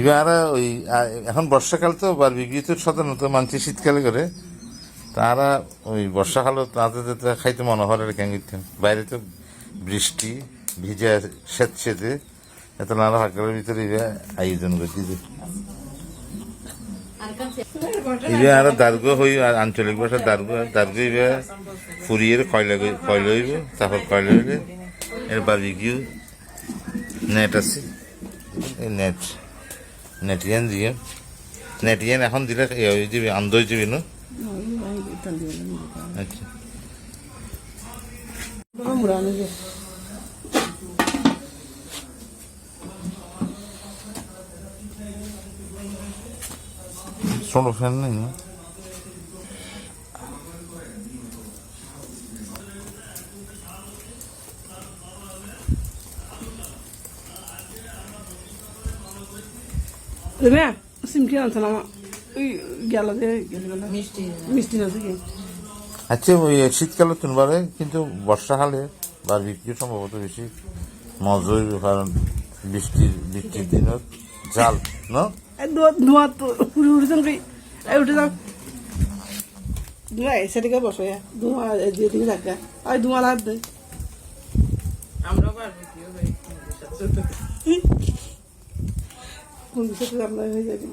এবার ওই এখন বর্ষাকাল তো বারবিকিউ তো সাধারণত মানুষ শীতকালে করে। তারা ওই বর্ষাকালে তাদের খাইতে মনে হয় আর করতেন বাইরে তো বৃষ্টি ভিজে সেত সেতে এত নানা হাকারের ভিতরে এবার আয়োজন কাছে? ইবে আর দার্গ হই আঞ্চলিক ভাষা দার্গ দার্গ ইবে ফুরিয়ে কয়লা কয়লা হইব তারপর কয়লা হইলে এর বারবিকিউ নেট আছে। এই নেট নেটিয়ান দিয়ে। নেটিয়ান এখন দিলে হয়ে যাবে আন্দ হয়ে যাবে না ছোট ফ্যান নেই রে সিমকি আনছে ওই গেল যে মিষ্টি না থেকে আচ্ছা ওই শীতকালে তুলবারে কিন্তু বর্ষাকালে বারবিকিউ সম্ভবত বেশি মজা হইবে কারণ বৃষ্টির বৃষ্টির দিনত জাল না ধোঁয়া তো উড়ে কই এই উঠে যাও ধোঁয়া এসে দিকে বসো ধোঁয়া দিয়ে দিকে থাকা আর ধোঁয়া লাগ দে বারবিকিউ হই কোন বিষয়ে আমরা হয়ে যাবে